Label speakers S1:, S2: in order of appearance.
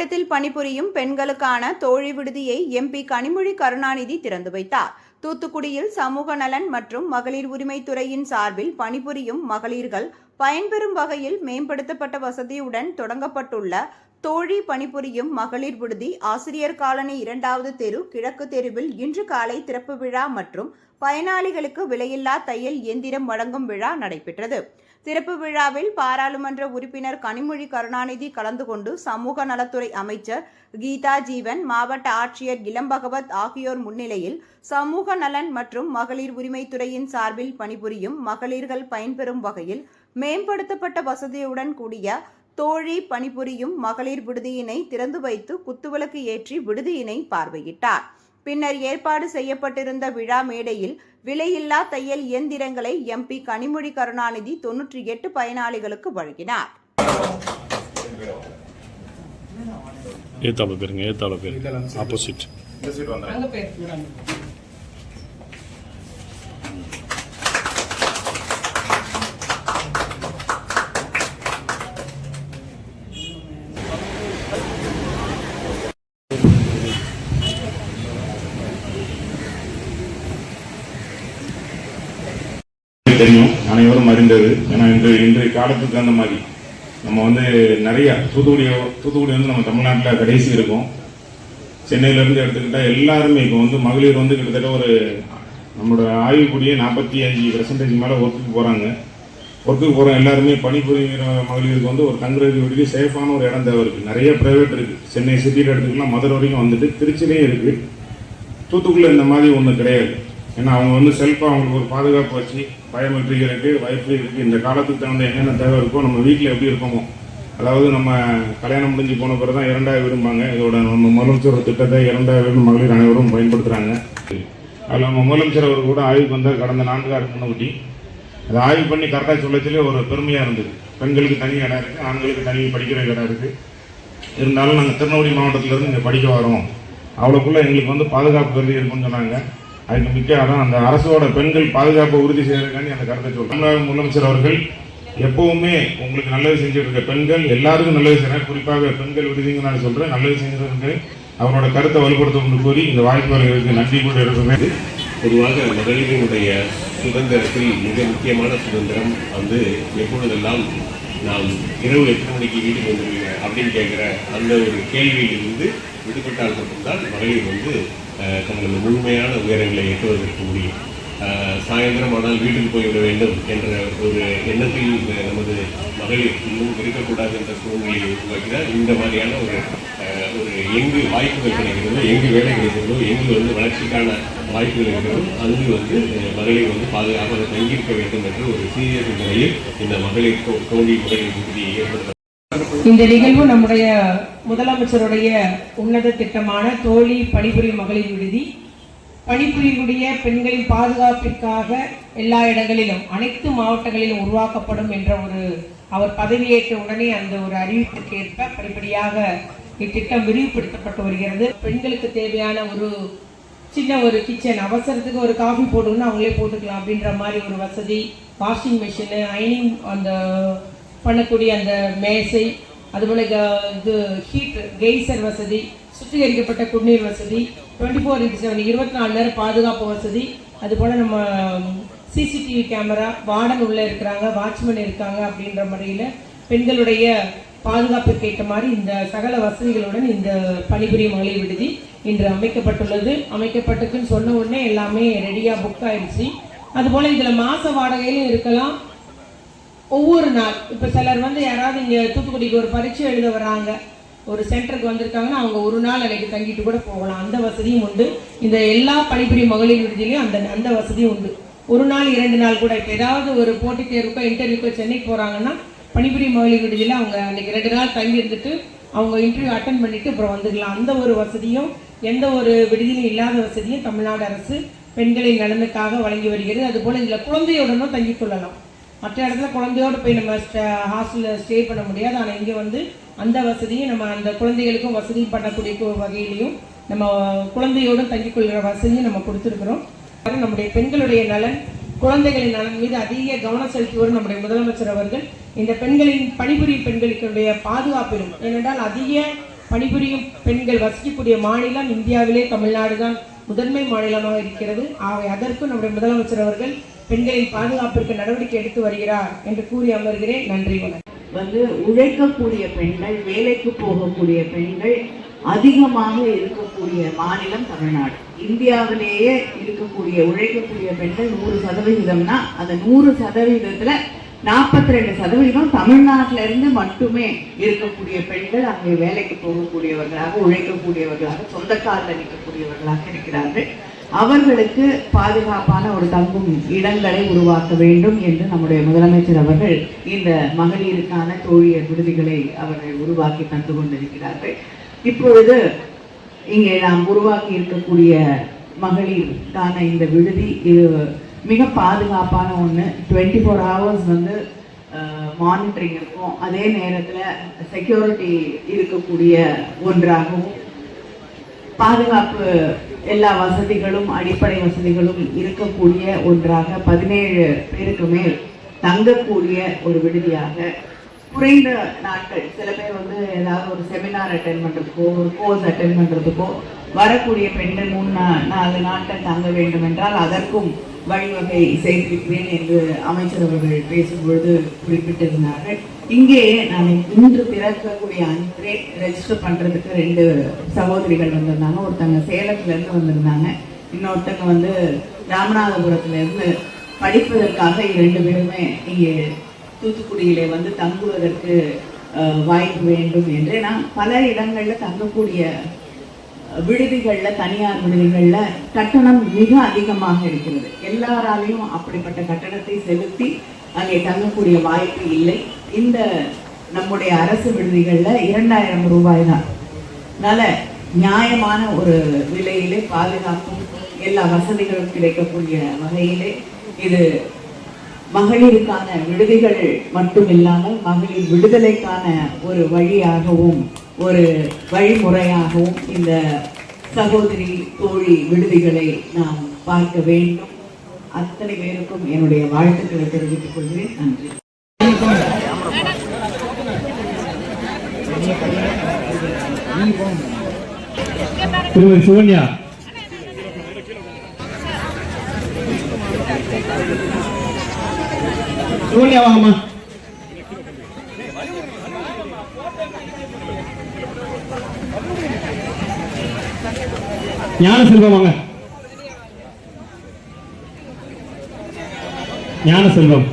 S1: மாவட்டத்தில் பணிபுரியும் பெண்களுக்கான தோழி விடுதியை எம்பி கனிமொழி கருணாநிதி திறந்து வைத்தார். தூத்துக்குடியில் சமூக நலன் மற்றும் மகளிர் உரிமைத்துறையின் சார்பில் பணிபுரியும் மகளிர்கள் பயன்பெறும் வகையில் மேம்படுத்தப்பட்ட வசதியுடன் தொடங்கப்பட்டுள்ள தோழி பணிபுரியும் மகளிர் விடுதி ஆசிரியர் காலனி இரண்டாவது தெரு கிழக்கு தெருவில் இன்று காலை திறப்பு விழா மற்றும் பயனாளிகளுக்கு விலையில்லா தையல் இயந்திரம் வழங்கும் விழா நடைபெற்றது. திறப்பு விழாவில் பாராளுமன்ற உறுப்பினர் கனிமொழி கருணாநிதி கலந்து கொண்டு சமூக நலத்துறை அமைச்சர் கீதா ஜீவன் மாவட்ட ஆட்சியர் இளம் பகவத் ஆகியோர் முன்னிலையில் சமூக நலன் மற்றும் மகளிர் உரிமைத்துறையின் சார்பில் பணிபுரியும் மகளிர்கள் பயன்பெறும் வகையில் மேம்படுத்தப்பட்ட வசதியுடன் கூடிய தோழி பணிபுரியும் மகளிர் விடுதியினை திறந்து வைத்து குத்துவிளக்கு ஏற்றி விடுதியினை பார்வையிட்டார். பின்னர் ஏற்பாடு செய்யப்பட்டிருந்த விழா மேடையில் விலையில்லா தையல் இயந்திரங்களை எம்பி கனிமொழி கருணாநிதி தொன்னூற்றி எட்டு பயனாளிகளுக்கு வழங்கினார்.
S2: ஏத்தால பேருங்க ஏத்தால பேரு ஆப்போசிட்
S3: தெரியும். அனைவரும் அறிந்தது. ஏன்னா இன்று இன்றைய காலத்துக்கு அந்த மாதிரி நம்ம வந்து நிறைய தூத்துக்குடியோ தூத்துக்குடி வந்து நம்ம தமிழ்நாட்டில் கடைசி இருக்கும். சென்னையிலேருந்து எடுத்துக்கிட்டால் எல்லாருமே இப்போ வந்து மகளிர் வந்து கிட்டத்தட்ட ஒரு நம்மளோட ஆய்வுக்குடியே நாற்பத்தி அஞ்சு பர்சன்டேஜ் மேலே ஒர்க்குக்கு போகிறாங்க ஒர்க்குக்கு போகிற எல்லாருமே பணிபுரிகிற மகளிருக்கு வந்து ஒரு தங்குறதுக்கு விடுதி சேஃபான ஒரு இடம் தேவை இருக்குது நிறைய ப்ரைவேட் இருக்குது சென்னை சிட்டியில் எடுத்துக்கலாம். மதுரை வரைக்கும் வந்துட்டு திருச்சிலையும் இருக்குது தூத்துக்குடியில் இந்த மாதிரி ஒன்றும் கிடையாது. ஏன்னா அவங்க வந்து செல்ஃபாக அவங்களுக்கு ஒரு பாதுகாப்பு வச்சு பயோமெட்ரிக் இருக்குது வைஃபை இருக்குது இந்த காலத்துக்கு தகுந்த என்னென்ன தேவை இருக்கோ நம்ம வீட்டில் எப்படி இருக்கோமோ. அதாவது நம்ம கல்யாணம் முடிஞ்சு போன பிறகு தான் இரண்டாவது விரும்பாங்க இதோட நம்ம முதலமைச்சர் திட்டத்தை இரண்டாவது வீடு மகளிர் அனைவரும் பயன்படுத்துகிறாங்க அதில் நம்ம முதலமைச்சர் அவர் கூட ஆய்வுக்கு வந்தார். கடந்த நான்கு ஆறு முன்னூட்டி அதை ஆய்வு பண்ணி கரெக்டாக சொல்லச்சிலே ஒரு பெருமையாக இருந்தது. பெண்களுக்கு தனி இடம் இருக்குது ஆண்களுக்கு தனி படிக்கிற இடம் இருக்குது இருந்தாலும் நாங்கள் திருநெல்வேலி மாவட்டத்திலேருந்து இங்கே படிக்க வரோம். அவ்வளோக்குள்ளே எங்களுக்கு வந்து பாதுகாப்பு கருதி இருக்குன்னு சொன்னாங்க. அதுக்கு மிக்க அதான் அந்த அரசோட பெண்கள் பாதுகாப்பை உறுதி செய்யறதுக்காண்டி அந்த கருத்தை சொல்றேன் தமிழக முதலமைச்சர் அவர்கள் எப்பவுமே உங்களுக்கு நல்லது செஞ்சுட்டு இருக்க பெண்கள் எல்லாருக்கும் நல்லது செய்யறேன் குறிப்பாக பெண்கள் விடுதிங்க நான் சொல்றேன் நல்லது செஞ்சுட்டு அவரோட கருத்தை வலுப்படுத்தணும்னு கூறி இந்த வாய்ப்புகளுக்கு நன்றி கூட இருக்கிறேன்
S4: பொதுவாக மகளிரினுடைய சுதந்திரத்தில் மிக முக்கியமான சுதந்திரம் வந்து எப்பொழுதெல்லாம் நாம் இரவு எத்தனை மணிக்கு வீட்டுக்கு வந்துடுவீங்க அப்படின்னு கேட்குற அந்த ஒரு கேள்வியிலிருந்து விடுபட்டால் மட்டும்தான் மகளிர் வந்து தங்களது முழுமையான உயரங்களை எட்டுவதற்கு முடியும் சாயந்தரம் ஆனால் வீட்டுக்கு போய்விட வேண்டும் என்ற ஒரு எண்ணத்தில் இந்த நமது மகளிர் இன்னும் இருக்கக்கூடாது என்ற சூழ்நிலையை உருவாக்கினால் இந்த மாதிரியான ஒரு ஒரு எங்கு வாய்ப்புகள் கிடைக்கிறதோ எங்கு வேலை கிடைக்கிறதோ எங்கு வந்து வளர்ச்சிக்கான வாய்ப்புகள் இருக்கிறதோ அங்கு வந்து மகளிர் வந்து பாதுகாப்பாக தங்கியிருக்க வேண்டும் என்ற ஒரு சீரியஸ் முறையில் இந்த மகளிர் தோண்டி தோழி மகளிர் ஏற்படுத்த
S5: இந்த நிகழ்வு நம்முடைய முதலமைச்சருடைய உன்னத திட்டமான தோழி பணிபுரியும் மகளிர் விடுதி. பணிபுரியக்கூடிய பெண்களின் பாதுகாப்பிற்காக எல்லா இடங்களிலும் அனைத்து மாவட்டங்களிலும் உருவாக்கப்படும் என்ற ஒரு அவர் பதவியேற்ற உடனே அந்த ஒரு அறிவிப்புக்கு ஏற்ப படிப்படியாக இத்திட்டம் விரிவுபடுத்தப்பட்டு வருகிறது. பெண்களுக்கு தேவையான ஒரு சின்ன ஒரு கிச்சன் அவசரத்துக்கு ஒரு காஃபி போடணும்னு அவங்களே போட்டுக்கலாம் அப்படின்ற மாதிரி ஒரு வசதி வாஷிங் மிஷினு அயனிங் அந்த பண்ணக்கூடிய அந்த மேசை அதுபோல் க- இது ஹீட் கெய்சர் வசதி சுத்திகரிக்கப்பட்ட குடிநீர் வசதி டுவெண்ட்டி ஃபோர் இன்ட்டு செவன் இருபத்தி நாலு நேரம் பாதுகாப்பு வசதி அதுபோல் நம்ம சிசிடிவி கேமரா வார்டன் உள்ளே இருக்கிறாங்க வாட்ச்மேன் இருக்காங்க அப்படின்ற முறையில் பெண்களுடைய பாதுகாப்பிற்கு ஏற்ற மாதிரி இந்த சகல வசதிகளுடன் இந்த பணிபுரியும் மகளிர் விடுதி இன்று அமைக்கப்பட்டுள்ளது. அமைக்கப்பட்டதுன்னு சொன்ன உடனே எல்லாமே ரெடியாக புக் ஆயிடுச்சு. அதுபோல் இதில் மாத வாடகையிலும் இருக்கலாம். ஒவ்வொரு நாள். இப்போ சிலர் வந்து யாராவது இங்கே தூத்துக்குடிக்கு ஒரு பரீட்சை எழுத வராங்க. ஒரு சென்டருக்கு வந்திருக்காங்கன்னா அவங்க ஒரு நாள் அன்னைக்கு தங்கிட்டு கூட போகலாம். அந்த வசதியும் உண்டு. இந்த எல்லா பணிபுரி மகளிர் விடுதியிலையும் அந்த அந்த வசதியும் உண்டு. ஒரு நாள் இரண்டு நாள் கூட. இப்போ ஏதாவது ஒரு போட்டித் தேர்வுக்கோ இன்டர்வியூக்கோ சென்னைக்கு போகிறாங்கன்னா பணிபுரி மகளிர் விடுதியில் அவங்க அன்றைக்கி ரெண்டு நாள் தங்கி இருந்துட்டு அவங்க இன்டர்வியூ அட்டன் பண்ணிட்டு அப்புறம் வந்துக்கலாம் அந்த ஒரு வசதியும் எந்த ஒரு விடுதியிலும் இல்லாத வசதியும் தமிழ்நாடு அரசு பெண்களின் நலனுக்காக வழங்கி வருகிறது. அதுபோல் இதில் குழந்தையுடனும் தங்கிக் கொள்ளலாம். மற்ற இடத்துல குழந்தையோடு போய் நம்ம ஹாஸ்டலில் ஸ்டே பண்ண முடியாது. ஆனால் இங்கே வந்து அந்த வசதியும் நம்ம அந்த குழந்தைகளுக்கும் வசதி பண்ணக்கூடிய வகையிலையும் நம்ம குழந்தையோடும் தங்கிக் கொள்கிற வசதியும் நம்ம கொடுத்துருக்குறோம். நம்முடைய பெண்களுடைய நலன் குழந்தைகளின் நலன் மீது அதிக கவனம் செலுத்தி நம்முடைய முதலமைச்சர் அவர்கள். இந்த பெண்களின் பணிபுரியும் பெண்களுடைய பாதுகாப்பிலும் ஏனென்றால் அதிக பணிபுரியும் பெண்கள் வசிக்கக்கூடிய மாநிலம் இந்தியாவிலே தமிழ்நாடு தான் முதன்மை மாநிலமாக இருக்கிறது. ஆகவே அதற்கும் நம்முடைய முதலமைச்சர் அவர்கள் பெண்களின் பாதுகாப்பிற்கு நடவடிக்கை எடுத்து வருகிறார் என்று கூறி அமர்கிறேன். நன்றி வணக்கம்.
S6: வந்து உழைக்கக்கூடிய பெண்கள் வேலைக்கு போகக்கூடிய பெண்கள் அதிகமாக இருக்கக்கூடிய மாநிலம் தமிழ்நாடு. இந்தியாவிலேயே இருக்கக்கூடிய உழைக்கக்கூடிய பெண்கள் நூறு சதவிகிதம்னா அந்த நூறு சதவிகிதத்துல நாற்பத்தி ரெண்டு சதவீதம் தமிழ்நாட்டில இருந்து மட்டுமே இருக்கக்கூடிய பெண்கள் அங்கே வேலைக்கு போகக்கூடியவர்களாக உழைக்கக்கூடியவர்களாக சொந்த காலில் நிற்கக்கூடியவர்களாக இருக்கிறார்கள். அவர்களுக்கு பாதுகாப்பான ஒரு தங்கும் இடங்களை உருவாக்க வேண்டும் என்று நம்முடைய முதலமைச்சர் அவர்கள் இந்த மகளிருக்கான தோழியர் விடுதிகளை அவர்கள் உருவாக்கி தந்து கொண்டிருக்கிறார்கள். இப்பொழுது இங்கே நாம் உருவாக்கி இருக்கக்கூடிய மகளிருக்கான இந்த விடுதி இது மிக பாதுகாப்பான ஒன்று டுவெண்ட்டி ஃபோர் ஹவர்ஸ் வந்து மானிட்டரிங் இருக்கும். அதே நேரத்தில் செக்யூரிட்டி இருக்கக்கூடிய ஒன்றாகவும் பாதுகாப்பு எல்லா வசதிகளும் அடிப்படை வசதிகளும் இருக்கக்கூடிய ஒன்றாக பதினேழு பேருக்கு மேல் தங்கக்கூடிய ஒரு விடுதியாக குறைந்த நாட்கள் சில பேர் வந்து ஏதாவது ஒரு செமினார் அட்டென்ட் பண்ணுறதுக்கோ ஒரு கோர்ஸ் அட்டன் பண்ணுறதுக்கோ வரக்கூடிய பெண்கள் மூணு நாலு நாட்கள் தங்க வேண்டும் என்றால் அதற்கும் வழிவகை செய்திருக்கிறேன் என்று அமைச்சர் அவர்கள் பேசும்பொழுது குறிப்பிட்டிருந்தார்கள். இங்கே நான் இன்று பிறக்கக்கூடிய அன்றே ரெஜிஸ்டர் பண்றதுக்கு ரெண்டு சகோதரிகள் வந்திருந்தாங்க. ஒருத்தங்க சேலத்துல இருந்து வந்திருந்தாங்க. இன்னொருத்தங்க வந்து ராமநாதபுரத்துல இருந்து படிப்பதற்காக இரண்டு பேருமே இங்கே தூத்துக்குடியிலே வந்து தங்குவதற்கு வாய்ப்பு வேண்டும் என்று. நான் பல இடங்களில் தங்கக்கூடிய விடுதிகளில் தனியார் விடுதிகளில் கட்டணம் மிக அதிகமாக இருக்கிறது. எல்லாராலையும் அப்படிப்பட்ட கட்டணத்தை செலுத்தி அங்கே தங்கக்கூடிய வாய்ப்பு இல்லை. இந்த நம்முடைய அரசு விடுதிகளில் இரண்டாயிரம் ரூபாய் தான். அதனால நியாயமான ஒரு விலையிலே பாதுகாப்பும் எல்லா வசதிகளும் கிடைக்கக்கூடிய வகையிலே இது மகளிருக்கான விடுதிகள் மட்டும் இல்லாமல் மகளிர் விடுதலைக்கான ஒரு வழியாகவும் ஒரு வழிமுறையாகவும் இந்த சகோதரி தோழி விடுதிகளை நாம் பார்க்க வேண்டும். அத்தனை பேருக்கும் என்னுடைய வாழ்த்துக்களை தெரிவித்துக் கொள்கிறேன். நன்றி.
S7: திருமதி சுகன்யா சுகன்யா வாங்கம்மா. ஞான செல்வம் வாங்க. ஞான செல்வம்.